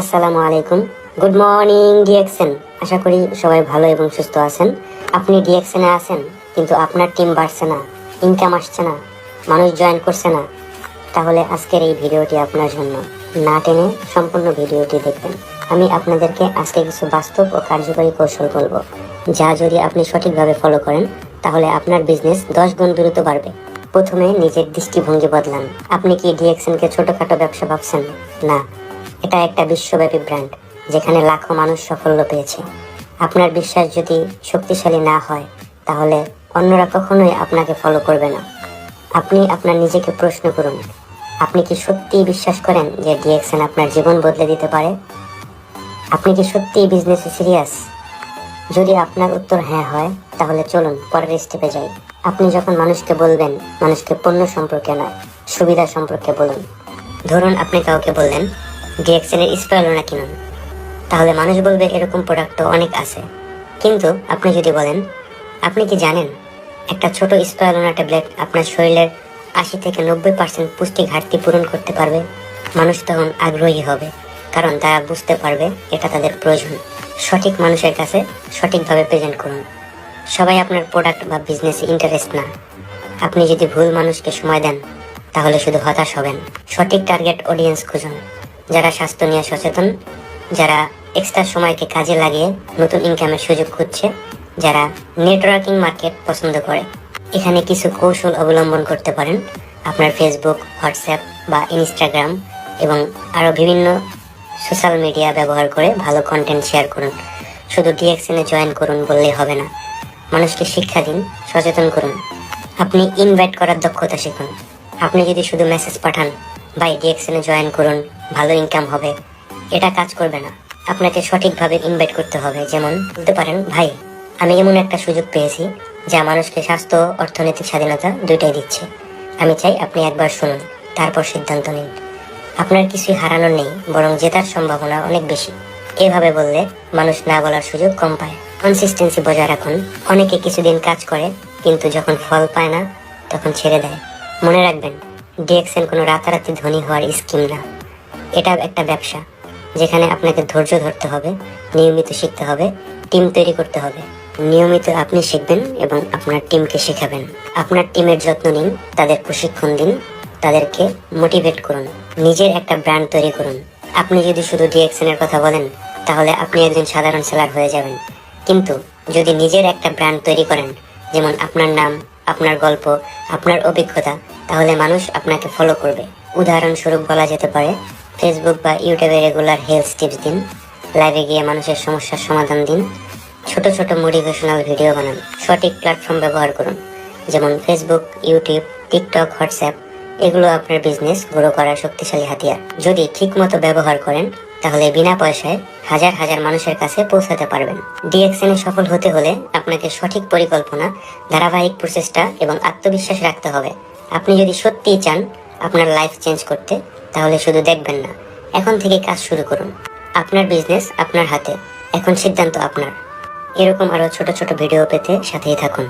আসসালামু আলাইকুম। Good morning ডিএক্সেন আশা করি সবাই ভালো এবং সুস্থ আছেন। আপনি ডিএক্সেনে আছেন, কিন্তু আপনার টিম বাড়ছে না ইনকাম আসছে না, মানুষ জয়েন করছে না। তাহলে আজকের এই ভিডিওটি আপনার জন্য। না টেনে সম্পূর্ণ ভিডিওটি দেখবেন। আমি আপনাদেরকে আজকে কিছু বাস্তব ও কার্যকরী কৌশল বলব। যা যদি আপনি সঠিকভাবে ফলো করেন, তাহলে আপনার বিজনেস দশ গুণ দ্রুত বাড়বে। প্রথমে নিজের দৃষ্টিভঙ্গি বদলান। আপনি কি ডিএক্সএনকে ছোটখাটো ব্যবসা ভাবছেন? না। এটা একটা বিশ্বব্যাপী ব্র্যান্ড যেখানে লাখো মানুষ সাফল্য পেয়েছে। আপনার বিশ্বাস যদি শক্তিশালী না হয়, তাহলে অন্যরা কখনোই আপনাকে ফলো করবে না। আপনি আপনার নিজেকে প্রশ্ন করুন, আপনি কি সত্যিই বিশ্বাস করেন যে ডিএক্সএন আপনার জীবন বদলে দিতে পারে? আপনি কি সত্যিই বিজনেসে সিরিয়াস যদি আপনার উত্তর হ্যাঁ হয়, তাহলে চলুন পরের স্টেপে যাই। আপনি যখন মানুষকে বলবেন, মানুষকে পণ্য সম্পর্কে নয়, সুবিধা সম্পর্কে বলুন। ধরুন আপনি কাউকে বললেন ডিএক্সএনের স্পাইলোনা কিনুন তাহলে মানুষ বলবে এরকম প্রোডাক্ট তো অনেক আছে। কিন্তু আপনি যদি বলেন, আপনি কি জানেন, একটা ছোট স্পাইলোনা ট্যাবলেট আপনার শরীরের আশি থেকে নব্বই পার্সেন্ট পুষ্টি ঘাটতি পূরণ করতে পারবে? মানুষ তখন আগ্রহী হবে, কারণ তারা বুঝতে পারবে এটা তাদের প্রয়োজন। সঠিক মানুষের কাছে সঠিকভাবে প্রেজেন্ট করুন। সবাই আপনার প্রোডাক্ট বা বিজনেসে ইন্টারেস্ট না। আপনি যদি ভুল মানুষকে সময় দেন, তাহলে শুধু হতাশ হবেন। সঠিক টার্গেট অডিয়েন্স খুঁজুন। যারা স্বাস্থ্য নিয়ে সচেতন, যারা এক্সট্রা সময়কে কাজে লাগিয়ে নতুন ইনকামের সুযোগ খুঁজছে, যারা নেটওয়ার্কিং মার্কেট পছন্দ করে। এখানে কিছু কৌশল অবলম্বন করতে পারেন। আপনার ফেসবুক হোয়াটসঅ্যাপ বা ইনস্টাগ্রাম এবং আরও বিভিন্ন সোশ্যাল মিডিয়া ব্যবহার করে ভালো কন্টেন্ট শেয়ার করুন। শুধু ডিএক্সএনে জয়েন করুন বললেই হবে না। মানুষকে শিক্ষা দিন, সচেতন করুন। আপনি ইনভাইট করার দক্ষতা শিখুন। আপনি যদি শুধু মেসেজ পাঠান বাই ডিএক্সএনে জয়েন করুন, ভালো ইনকাম হবে। এটা কাজ করবে না। আপনাকে সঠিকভাবে ইনভাইট করতে হবে। যেমন, বলতে পারেন, ভাই, আমি এমন একটা সুযোগ পেয়েছি যা মানুষকে স্বাস্থ্য অর্থনৈতিক স্বাধীনতা দুইটাই দিচ্ছে। আমি চাই আপনি একবার শুনুন, তারপর সিদ্ধান্ত নিন। আপনার কিছুই হারানোর নেই, বরং জেতার সম্ভাবনা অনেক বেশি। এভাবে বললে মানুষ না বলার সুযোগ কম পায়। কনসিস্টেন্সি বজায় রাখুন। অনেকে কিছুদিন কাজ করে, কিন্তু যখন ফল পায় না, তখন ছেড়ে দেয়। মনে রাখবেন ডিএক্সএন কোনো রাতারাতি ধনী হওয়ার স্কিম না। এটা একটা ব্যবসা, যেখানে আপনাকে ধৈর্য ধরতে হবে, নিয়মিত শিখতে হবে, টিম তৈরি করতে হবে। নিয়মিত আপনি শিখবেন এবং আপনার টিমকে শেখাবেন। আপনার টিমের যত্ন নিন, তাদের প্রশিক্ষণ দিন, তাদেরকে মোটিভেট করুন, নিজের একটা ব্র্যান্ড তৈরি করুন। আপনি যদি শুধু ডিএক্সএন এর কথা বলেন, তাহলে আপনি একজন সাধারণ সেলার হয়ে যাবেন। কিন্তু যদি নিজের একটা ব্র্যান্ড তৈরি করেন, যেমন আপনার নাম আপনার গল্প, আপনার অভিজ্ঞতা, তাহলে মানুষ আপনাকে ফলো করবে। উদাহরণস্বরূপ বলা যেতে পারে ফেসবুক বা ইউটিউবে রেগুলার হেলথ টিপস দিন লাইভে গিয়ে মানুষের সমস্যার সমাধান দিন, ছোট ছোট মোটিভেশনাল ভিডিও বানান, সঠিক প্ল্যাটফর্ম ব্যবহার করুন, যেমন ফেসবুক ইউটিউব টিকটক হোয়াটসঅ্যাপ এগুলো আপনার বিজনেস গ্রো করার শক্তিশালী হাতিয়ার। যদি ঠিকমতো ব্যবহার করেন তাহলে বিনা পয়সায় হাজার হাজার মানুষের কাছে পৌঁছাতে পারবেন। ডিএক্সএনে সফল হতে হলে আপনাকে সঠিক পরিকল্পনা, ধারাবাহিক প্রচেষ্টা এবং আত্মবিশ্বাস রাখতে হবে। আপনি যদি সত্যিই চান আপনার লাইফ চেঞ্জ করতে, তাহলে শুধু দেখবেন না। এখন থেকে কাজ শুরু করুন। আপনার বিজনেস আপনার হাতে। এখন সিদ্ধান্ত আপনার। এরকম আরও ছোট ছোট ভিডিও পেতে সাথেই থাকুন।